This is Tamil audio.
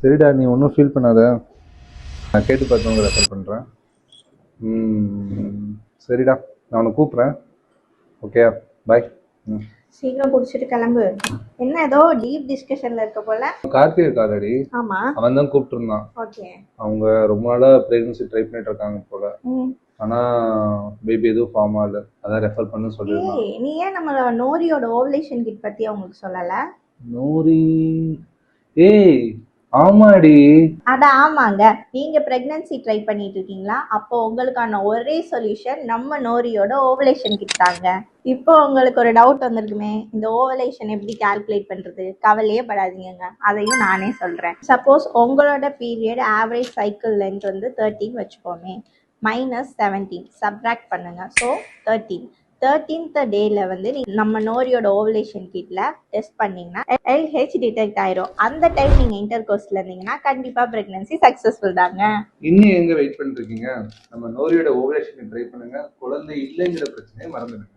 சரிடா நீ ஒன்றும் ஃபீல் பண்ணாத. நான் கேட்டு பார்த்தவங்க ரெஃபர் பண்ணுறேன் சரிடா நான் உன்னை கூப்பிட்றேன். ஓகே பாய் சீக்கிரம் குடிச்சிட்டு கிளம்பு. என்ன ஏதோ டீப் டிஸ்கஷன்ல இருக்க போல? கார்த்திக் இருக்காதடி ஆமா. அவன் தான் கூப்பிட்டுருந்தான். ஓகே அவங்க ரொம்ப நாளாக ப்ரெக்னன்சி ட்ரை பண்ணிட்டு இருக்காங்க போல. ம். ஆனால் பேபி எதுவும் ஃபார்ம் ஆகல. அதான் ரெஃபர் பண்ண சொல்லியிருந்தான். ஏய் நீ ஏன் நம்மளோட நோரியோட ஓவலேஷன் கிட் பத்தி அவங்களுக்கு சொல்லல? நூரி ஏய் ஆமாடி. அட ஆமாங்க. நீங்க பிரெக்னன்சி ட்ரை பண்ணிட்டு இருக்கீங்களா? அப்போ உங்களுக்கான ஒரே சொல்யூஷன் நம்ம நோரியோட ஓவலேஷன் கிட் தாங்க. இப்போ உங்களுக்கு ஒரு டவுட் வந்திருக்குமே இந்த ஓவலேஷன் எப்படி கால்குலேட் பண்றது? கவலையே படாதீங்க அதையும் நானே சொல்றேன். சப்போஸ் உங்களோட பீரியட் ஆவரேஜ் சைக்கிள் லென்த் வந்து தேர்ட்டின் வச்சுக்கோமே. மைனஸ் செவன்டீன் சப்ராக்ட் பண்ணுங்க. ஸோ தேர்ட்டீன் தேர்ட்டீன்த் டேல வந்து நீ நம்ம நோரியோட ஓவலேஷன் கிட்ல டெஸ்ட் பண்ணீங்கன்னா எல்ஹெச் டிடெக்ட் ஆயிரும். அந்த டைம் நீங்க இன்டர் கோர்ஸ்ல இருந்தீங்கன்னா கண்டிப்பா பிரெக்னன்சி சக்சஸ்ஃபுல் தாங்க. இன்னும் எங்க வெயிட் பண்ணிருக்கீங்க நம்ம நோரியோட ஓவலேஷன் ட்ரை பண்ணுங்க. குழந்தை இல்லைங்கிற பிரச்சனையை மறந்துடுங்க.